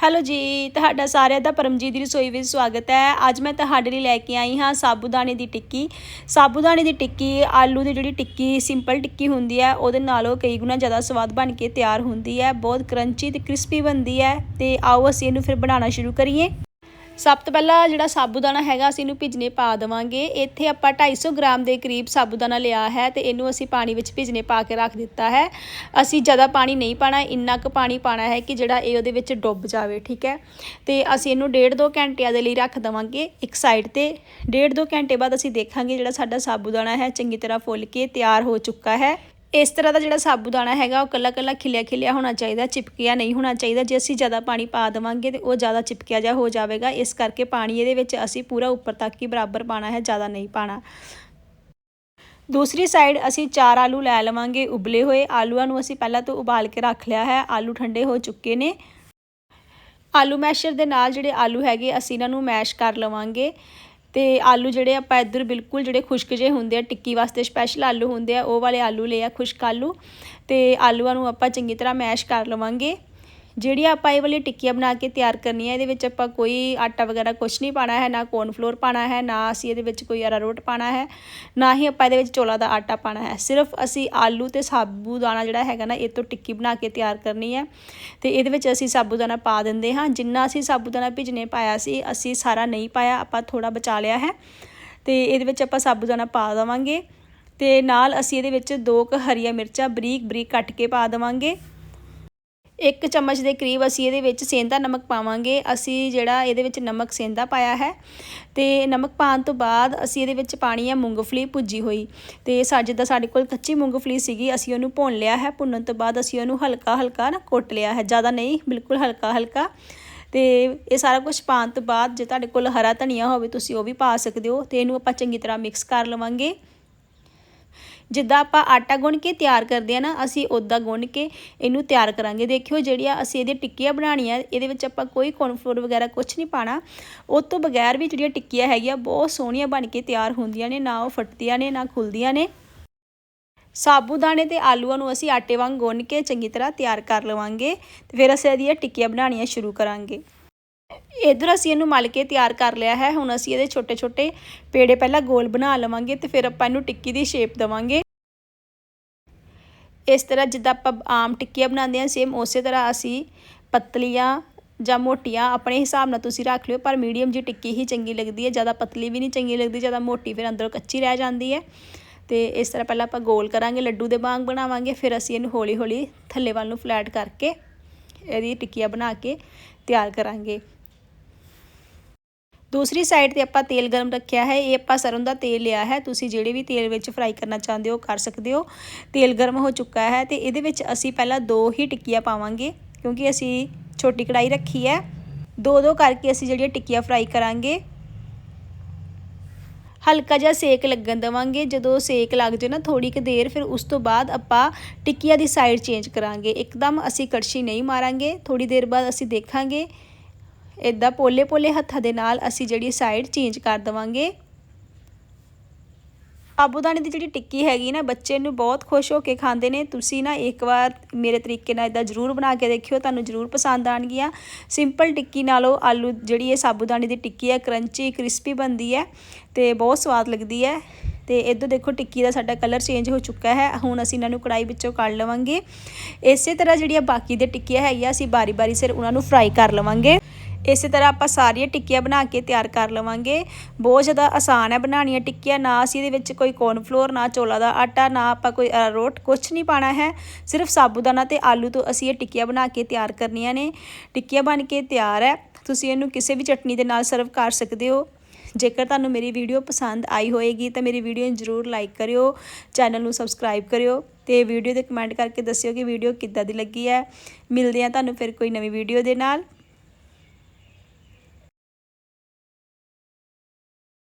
Hello ਜੀ, ਤੁਹਾਡਾ ਸਾਰਿਆਂ ਦਾ ਪਰਮਜੀਤ ਦੀ ਰਸੋਈ ਵਿੱਚ ਸਵਾਗਤ ਹੈ। ਅੱਜ ਮੈਂ ਤੁਹਾਡੇ ਲਈ ਲੈ ਕੇ ਆਈ ਹਾਂ ਸਾਬੂਦਾਨੇ ਦੀ ਟਿੱਕੀ। ਸਾਬੂਦਾਨੇ ਦੀ ਟਿੱਕੀ, ਆਲੂ ਦੀ ਜਿਹੜੀ ਟਿੱਕੀ ਸਿੰਪਲ ਟਿੱਕੀ ਹੁੰਦੀ ਹੈ, ਉਹਦੇ ਨਾਲੋਂ ਕਈ ਗੁਣਾ ਜ਼ਿਆਦਾ ਸਵਾਦ ਬਣ ਕੇ ਤਿਆਰ ਹੁੰਦੀ ਹੈ, ਬਹੁਤ ਕਰੰਚੀ ਤੇ ਕ੍ਰਿਸਪੀ ਬਣਦੀ ਹੈ ਤੇ ਆਓ ਅਸੀਂ ਇਹਨੂੰ ਫਿਰ ਬਣਾਉਣਾ ਸ਼ੁਰੂ ਕਰੀਏ। ਸਭ ਤੋਂ ਪਹਿਲਾਂ ਜਿਹੜਾ ਸਾਬੂਦਾਨਾ ਹੈਗਾ, ਅਸੀਂ ਇਹਨੂੰ ਭਿਜਨੇ ਪਾ ਦੇਵਾਂਗੇ। ਇੱਥੇ ਆਪਾਂ 250 ਗ੍ਰਾਮ ਦੇ ਕਰੀਬ ਸਾਬੂਦਾਨਾ ਲਿਆ ਹੈ ਤੇ ਇਹਨੂੰ ਅਸੀਂ ਪਾਣੀ ਵਿੱਚ ਭਿਜਨੇ ਪਾ ਕੇ ਰੱਖ ਦਿੱਤਾ ਹੈ। ਅਸੀਂ ਜ਼ਿਆਦਾ ਪਾਣੀ ਨਹੀਂ ਪਾਣਾ, ਇੰਨਾ ਕੁ ਪਾਣੀ ਪਾਣਾ ਹੈ ਕਿ ਜਿਹੜਾ ਇਹ ਉਹਦੇ ਵਿੱਚ ਡੁੱਬ ਜਾਵੇ, ਠੀਕ ਹੈ? ਤੇ ਅਸੀਂ ਇਹਨੂੰ ਡੇਢ ਦੋ ਘੰਟਿਆਂ ਦੇ ਲਈ ਰੱਖ ਦੇਵਾਂਗੇ ਇੱਕ ਸਾਈਡ ਤੇ। ਡੇਢ ਦੋ ਘੰਟੇ ਬਾਅਦ ਅਸੀਂ ਦੇਖਾਂਗੇ ਜਿਹੜਾ ਸਾਡਾ ਸਾਬੂਦਾਨਾ ਹੈ, ਚੰਗੀ ਤਰ੍ਹਾਂ ਫੁੱਲ ਕੇ ਤਿਆਰ ਹੋ ਚੁੱਕਾ ਹੈ। ਇਸ ਤਰ੍ਹਾਂ ਦਾ ਜਿਹੜਾ ਸਾਬੂਦਾਨਾ ਹੈਗਾ, ਉਹ ਕੱਲਾ ਕੱਲਾ ਖਿਲਿਆ ਖਿਲਿਆ ਹੋਣਾ ਚਾਹੀਦਾ, ਚਿਪਕਿਆ ਨਹੀਂ ਹੋਣਾ ਚਾਹੀਦਾ। ਜੇ ਅਸੀਂ ਜ਼ਿਆਦਾ ਪਾਣੀ ਪਾ ਦੇਵਾਂਗੇ ਤੇ ਉਹ ਜ਼ਿਆਦਾ ਚਿਪਕਿਆ ਜਾ ਹੋ ਜਾਵੇਗਾ। ਇਸ ਕਰਕੇ ਪਾਣੀ ਇਹਦੇ ਵਿੱਚ ਅਸੀਂ ਪੂਰਾ ਉੱਪਰ ਤੱਕ ਹੀ ਬਰਾਬਰ ਪਾਣਾ ਹੈ, ਜ਼ਿਆਦਾ ਨਹੀਂ ਪਾਣਾ ਦੂਸਰੀ ਸਾਈਡ ਅਸੀਂ ਚਾਰ ਆਲੂ ਲੈ ਲਵਾਂਗੇ ਉਬਲੇ ਹੋਏ। ਆਲੂਆਂ ਨੂੰ ਅਸੀਂ ਪਹਿਲਾਂ ਤੋਂ ਉਬਾਲ ਕੇ ਰੱਖ ਲਿਆ ਹੈ। ਆਲੂ ਠੰਡੇ ਹੋ ਚੁੱਕੇ ਨੇ। ਆਲੂ ਮੈਸ਼ਰ ਦੇ ਨਾਲ ਜਿਹੜੇ ਆਲੂ ਹੈਗੇ, ਅਸੀਂ ਇਹਨਾਂ ਨੂੰ ਮੈਸ਼ ਕਰ ਲਵਾਂਗੇ। ਤੇ ਆਲੂ ਜਿਹੜੇ ਆਪਾਂ ਇੱਧਰ ਬਿਲਕੁਲ ਜਿਹੜੇ ਖੁਸ਼ਕ ਜੇ ਹੁੰਦੇ ਆ, ਟਿੱਕੀ ਵਾਸਤੇ ਸਪੈਸ਼ਲ ਆਲੂ ਹੁੰਦੇ ਆ, ਉਹ ਵਾਲੇ ਆਲੂ ਲਏ ਆ ਖੁਸ਼ਕ ਆਲੂ ਤੇ ਆਲੂਆਂ ਨੂੰ ਆਪਾਂ ਚੰਗੀ ਤਰ੍ਹਾਂ ਮੈਸ਼ ਕਰ ਲਵਾਂਗੇ। ਜਿਹੜੀ ਆਪਾਂ ਇਹ ਵਾਲੀ ਟਿੱਕੀਆਂ ਬਣਾ ਕੇ ਤਿਆਰ ਕਰਨੀ ਹੈ ਇਹਦੇ ਵਿੱਚ ਆਪਾਂ ਕੋਈ ਆਟਾ ਵਗੈਰਾ ਕੁਝ ਨਹੀਂ ਪਾਣਾ ਹੈ, ਨਾ ਕੋਰਨਫਲੋਰ ਪਾਣਾ ਹੈ, ਨਾ ਅਸੀਂ ਇਹਦੇ ਵਿੱਚ ਕੋਈ ਅਰਾਰੋਟ ਪਾਣਾ ਹੈ, ਨਾ ਹੀ ਆਪਾਂ ਇਹਦੇ ਵਿੱਚ ਚੋਲਾ ਦਾ ਆਟਾ ਪਾਣਾ ਹੈ। ਸਿਰਫ ਅਸੀਂ ਆਲੂ ਤੇ ਸਾਬੂਦਾਨਾ ਜਿਹੜਾ ਹੈਗਾ ਨਾ, ਇਹ ਤੋਂ ਟਿੱਕੀ ਬਣਾ ਕੇ ਤਿਆਰ ਕਰਨੀ ਹੈ ਤੇ ਇਹਦੇ ਵਿੱਚ ਅਸੀਂ ਸਾਬੂਦਾਨਾ ਪਾ ਦਿੰਦੇ ਹਾਂ। ਜਿੰਨਾ ਅਸੀਂ ਸਾਬੂਦਾਨਾ ਭਿਜਨੇ ਪਾਇਆ ਸੀ, ਅਸੀਂ ਸਾਰਾ ਨਹੀਂ ਪਾਇਆ, ਆਪਾਂ ਥੋੜਾ ਬਚਾ ਲਿਆ ਹੈ ਤੇ ਇਹਦੇ ਵਿੱਚ ਆਪਾਂ ਸਾਬੂਦਾਨਾ ਪਾ ਦੇਵਾਂਗੇ ਤੇ ਨਾਲ ਅਸੀਂ ਇਹਦੇ ਵਿੱਚ ਦੋ ਕੁ ਹਰੀਆਂ ਮਿਰਚਾਂ ਬਰੀਕ ਬਰੀਕ ਕੱਟ ਕੇ ਪਾ ਦੇਵਾਂਗੇ। ਇੱਕ ਚਮਚ ਦੇ ਕਰੀਬ ਅਸੀਂ ਇਹਦੇ ਵਿੱਚ ਸੇਂਦਾ ਨਮਕ ਪਾਵਾਂਗੇ। ਅਸੀਂ ਜਿਹੜਾ ਇਹਦੇ ਵਿੱਚ ਨਮਕ ਸੇਂਦਾ ਪਾਇਆ ਹੈ ਤੇ ਨਮਕ ਪਾਉਣ ਤੋਂ ਬਾਅਦ ਅਸੀਂ ਇਹਦੇ ਵਿੱਚ ਪਾਣੀ ਹੈ ਮੂੰਗਫਲੀ ਭੁੱਜੀ ਹੋਈ ਤੇ ਸਾ ਜਿੱਦਾਂ ਸਾਡੇ ਕੋਲ ਕੱਚੀ ਮੂੰਗਫਲੀ ਸੀਗੀ, ਅਸੀਂ ਉਹਨੂੰ ਭੁੰਨ ਲਿਆ ਹੈ। ਭੁੰਨਣ ਤੋਂ ਬਾਅਦ ਅਸੀਂ ਉਹਨੂੰ ਹਲਕਾ ਹਲਕਾ ਨਾ ਕੁੱਟ ਲਿਆ ਹੈ। ਜ਼ਿਆਦਾ ਨਹੀਂ, ਬਿਲਕੁਲ ਹਲਕਾ ਹਲਕਾ ਤੇ ਇਹ ਸਾਰਾ ਕੁਝ ਪਾਉਣ ਤੋਂ ਬਾਅਦ ਜੇ ਤੁਹਾਡੇ ਕੋਲ ਹਰਾ ਧਨੀਆ ਹੋਵੇ ਤੁਸੀਂ ਉਹ ਵੀ ਪਾ ਸਕਦੇ ਹੋ ਤੇ ਇਹਨੂੰ ਆਪਾਂ ਚੰਗੀ ਤਰ੍ਹਾਂ ਮਿਕਸ ਕਰ ਲਵਾਂਗੇ। ਜਿੱਦਾਂ ਆਪਾਂ ਆਟਾ ਗੁੰਨ ਕੇ ਤਿਆਰ ਕਰਦੇ ਆ ਨਾ, ਅਸੀਂ ਉਦਾਂ ਗੁੰਨ ਕੇ ਇਹਨੂੰ ਤਿਆਰ ਕਰਾਂਗੇ। ਦੇਖਿਓ ਜਿਹੜੀਆਂ ਅਸੀਂ ਇਹਦੇ ਟਿੱਕੀਆਂ ਬਣਾਉਣੀਆਂ, ਇਹਦੇ ਵਿੱਚ ਆਪਾਂ ਕੋਈ ਕੌਰਨਫਲੋਰ ਵਗੈਰਾ ਕੁਝ ਨਹੀਂ ਪਾਣਾ ਉਹ ਤੋਂ ਬਗੈਰ ਵੀ ਜਿਹੜੀਆਂ ਟਿੱਕੀਆਂ ਹੈਗੀਆਂ, ਬਹੁਤ ਸੋਹਣੀਆਂ ਬਣ ਕੇ ਤਿਆਰ ਹੁੰਦੀਆਂ ਨੇ, ਨਾ ਉਹ ਫਟਦੀਆਂ ਨੇ, ਨਾ ਖੁੱਲਦੀਆਂ ਨੇ। ਸਾਬੂਦਾਨੇ ਤੇ ਆਲੂਆਂ ਨੂੰ ਅਸੀਂ ਆਟੇ ਵਾਂਗ ਗੁੰਨ ਕੇ ਚੰਗੀ ਤਰ੍ਹਾਂ ਤਿਆਰ ਕਰ ਲਵਾਂਗੇ ਤੇ ਫਿਰ ਅਸੀਂ ਇਹਦੀਆਂ ਟਿੱਕੀਆਂ ਬਣਾਉਣੀਆਂ ਸ਼ੁਰੂ ਕਰਾਂਗੇ। ਇਧਰ ਅਸੀਂ ਇਹਨੂੰ ਮਲ ਕੇ ਤਿਆਰ ਕਰ ਲਿਆ ਹੈ। ਹੁਣ ਅਸੀਂ ਇਹਦੇ ਛੋਟੇ ਛੋਟੇ ਪੇੜੇ ਪਹਿਲਾਂ ਗੋਲ ਬਣਾ ਲਵਾਂਗੇ ਤੇ ਫਿਰ ਆਪਾਂ ਇਹਨੂੰ ਟਿੱਕੀ ਦੀ ਸ਼ੇਪ ਦੇਵਾਂਗੇ। ਇਸ ਤਰ੍ਹਾਂ ਜਿੱਦਾਂ ਆਪਾਂ ਆਮ ਟਿੱਕੀਆਂ ਬਣਾਉਂਦੇ ਹਾਂ ਸੇਮ ਉਸੇ ਤਰ੍ਹਾਂ ਅਸੀਂ ਪਤਲੀਆਂ ਜਾਂ ਮੋਟੀਆਂ ਆਪਣੇ ਹਿਸਾਬ ਨਾਲ ਤੁਸੀਂ ਰੱਖ ਲਿਓ, ਪਰ ਮੀਡੀਅਮ ਜੀ ਟਿੱਕੀ ਹੀ ਚੰਗੀ ਲੱਗਦੀ ਹੈ। ਜ਼ਿਆਦਾ ਪਤਲੀ ਵੀ ਨਹੀਂ ਚੰਗੀ ਲੱਗਦੀ, ਜ਼ਿਆਦਾ ਮੋਟੀ ਫਿਰ ਅੰਦਰੋਂ ਕੱਚੀ ਰਹਿ ਜਾਂਦੀ ਹੈ। ਤੇ ਇਸ ਤਰ੍ਹਾਂ ਪਹਿਲਾਂ ਆਪਾਂ ਗੋਲ ਕਰਾਂਗੇ, ਲੱਡੂ ਦੇ ਵਾਂਗ ਬਣਾਵਾਂਗੇ, ਫਿਰ ਅਸੀਂ ਇਹਨੂੰ ਹੌਲੀ ਹੌਲੀ ਥੱਲੇ ਵੱਲ ਨੂੰ ਫਲੈਟ ਕਰਕੇ ਇਹਦੀ ਟਿੱਕੀਆਂ ਬਣਾ ਕੇ ਤਿਆਰ ਕਰਾਂਗੇ। ਦੂਸਰੀ ਸਾਈਡ ਤੇ ਆਪਾਂ ਤੇਲ ਗਰਮ ਰੱਖਿਆ ਹੈ, ਇਹ ਆਪਾਂ ਸਰੋਂ ਦਾ ਤੇਲ ਲਿਆ ਹੈ। ਤੁਸੀਂ ਜਿਹੜੇ ਵੀ ਤੇਲ ਵਿੱਚ ਫਰਾਈ ਕਰਨਾ ਚਾਹੁੰਦੇ ਹੋ, ਕਰ ਸਕਦੇ ਹੋ। ਤੇਲ ਗਰਮ ਹੋ ਚੁੱਕਾ ਹੈ ਤੇ ਇਹਦੇ ਵਿੱਚ ਅਸੀਂ ਪਹਿਲਾਂ ਦੋ ਹੀ ਟਿੱਕੀਆਂ ਪਾਵਾਂਗੇ, ਕਿਉਂਕਿ ਅਸੀਂ ਛੋਟੀ ਕੜਾਈ ਰੱਖੀ ਹੈ। ਦੋ ਦੋ ਕਰਕੇ ਅਸੀਂ ਜਿਹੜੀਆਂ ਟਿੱਕੀਆਂ ਫਰਾਈ ਕਰਾਂਗੇ। ਹਲਕਾ ਜਿਹਾ ਸੇਕ ਲੱਗਣ ਦੇਵਾਂਗੇ। ਜਦੋਂ ਸੇਕ ਲੱਗ ਜਾਏ ਨਾ ਥੋੜੀ ਕੁ ਦੇਰ, ਫਿਰ ਉਸ ਤੋਂ ਬਾਅਦ ਆਪਾਂ ਟਿੱਕੀਆਂ ਦੀ ਸਾਈਡ ਚੇਂਜ ਕਰਾਂਗੇ। ਇੱਕਦਮ ਅਸੀਂ ਕੜਛੀ ਨਹੀਂ ਮਾਰਾਂਗੇ। ਥੋੜੀ ਦੇਰ ਬਾਅਦ ਅਸੀਂ ਦੇਖਾਂਗੇ ਇਦਾਂ ਪੋਲੇ ਪੋਲੇ ਹੱਥਾਂ ਦੇ ਨਾਲ ਅਸੀਂ ਜਿਹੜੀ ਸਾਈਡ ਚੇਂਜ ਕਰ ਦਵਾਂਗੇ। ਸਾਬੂਦਾਨੇ ਦੀ ਜਿਹੜੀ ਟਿੱਕੀ ਹੈਗੀ ਨਾ, ਬੱਚੇ ਨੂੰ ਬਹੁਤ ਖੁਸ਼ ਹੋ ਕੇ ਖਾਂਦੇ ਨੇ। ਤੁਸੀਂ ਨਾ ਇੱਕ ਵਾਰ ਮੇਰੇ ਤਰੀਕੇ ਨਾਲ ਇਦਾਂ ਜ਼ਰੂਰ ਬਣਾ ਕੇ ਦੇਖਿਓ, ਤੁਹਾਨੂੰ ਜ਼ਰੂਰ ਪਸੰਦ ਆਣਗੀਆਂ। ਸਿੰਪਲ ਟਿੱਕੀ ਨਾਲੋਂ ਆਲੂ ਜਿਹੜੀ ਇਹ ਸਾਬੂਦਾਨੇ ਦੀ ਟਿੱਕੀ ਹੈ ਕਰੰਚੀ ਕ੍ਰਿਸਪੀ ਬਣਦੀ ਹੈ ਤੇ ਬਹੁਤ ਸਵਾਦ ਲੱਗਦੀ ਹੈ। ਤੇ ਇਧਰ ਦੇਖੋ ਟਿੱਕੀ ਦਾ ਸਾਡਾ ਕਲਰ ਚੇਂਜ ਹੋ ਚੁੱਕਾ ਹੈ। ਹੁਣ ਅਸੀਂ ਇਹਨਾਂ ਨੂੰ ਕੜਾਈ ਵਿੱਚੋਂ ਕੱਢ ਲਵਾਂਗੇ। ਇਸੇ ਤਰ੍ਹਾਂ ਜਿਹੜੀਆਂ ਬਾਕੀ ਦੇ ਟਿੱਕੀਆਂ ਹੈਗੀਆਂ, ਅਸੀਂ ਬਾਰੀ-ਬਾਰੀ ਸਿਰ ਉਹਨਾਂ ਨੂੰ ਫਰਾਈ ਕਰ ਲਵਾਂਗੇ। ਇਸੇ ਤਰ੍ਹਾਂ ਆਪਾਂ ਸਾਰੀਆਂ ਟਿੱਕੀਆਂ ਬਣਾ ਕੇ ਤਿਆਰ ਕਰ ਲਵਾਂਗੇ। ਬਹੁਤ ਜ਼ਿਆਦਾ ਆਸਾਨ ਹੈ ਬਣਾਉਣੀਆਂ ਟਿੱਕੀਆਂ। ਨਾ ਅਸੀਂ ਇਹਦੇ ਵਿੱਚ ਕੋਈ ਕੌਰਨਫਲੋਰ ਨਾ ਚੋਲਾ ਦਾ ਆਟਾ, ਨਾ ਆਪਾਂ ਕੋਈ ਅਰਾਰੋਟ ਕੁਝ ਨਹੀਂ ਪਾਣਾ ਹੈ। ਸਿਰਫ ਸਾਬੂਦਾਨਾ ਤੇ ਆਲੂ ਤੋਂ ਅਸੀਂ ਇਹ ਟਿੱਕੀਆਂ ਬਣਾ ਕੇ ਤਿਆਰ ਕਰਨੀਆਂ ਨੇ। ਟਿੱਕੀਆਂ ਬਣ ਕੇ ਤਿਆਰ ਹੈ। ਤੁਸੀਂ ਇਹਨੂੰ ਕਿਸੇ ਵੀ ਚਟਨੀ ਦੇ ਨਾਲ ਸਰਵ ਕਰ ਸਕਦੇ ਹੋ। ਜੇਕਰ ਤੁਹਾਨੂੰ ਮੇਰੀ ਵੀਡੀਓ ਪਸੰਦ ਆਈ ਹੋਏਗੀ, ਤਾਂ ਮੇਰੀ ਵੀਡੀਓ ਨੂੰ ਜ਼ਰੂਰ ਲਾਈਕ ਕਰਿਓ, ਚੈਨਲ ਨੂੰ ਸਬਸਕ੍ਰਾਈਬ ਕਰਿਓ ਤੇ ਵੀਡੀਓ ਦੇ ਕਮੈਂਟ ਕਰਕੇ ਦੱਸਿਓ ਕਿ ਵੀਡੀਓ ਕਿੱਦਾਂ ਦੀ ਲੱਗੀ ਹੈ। ਮਿਲਦੇ ਆ ਤੁਹਾਨੂੰ ਫਿਰ ਕੋਈ ਨਵੀਂ ਵੀਡੀਓ ਦੇ ਨਾਲ।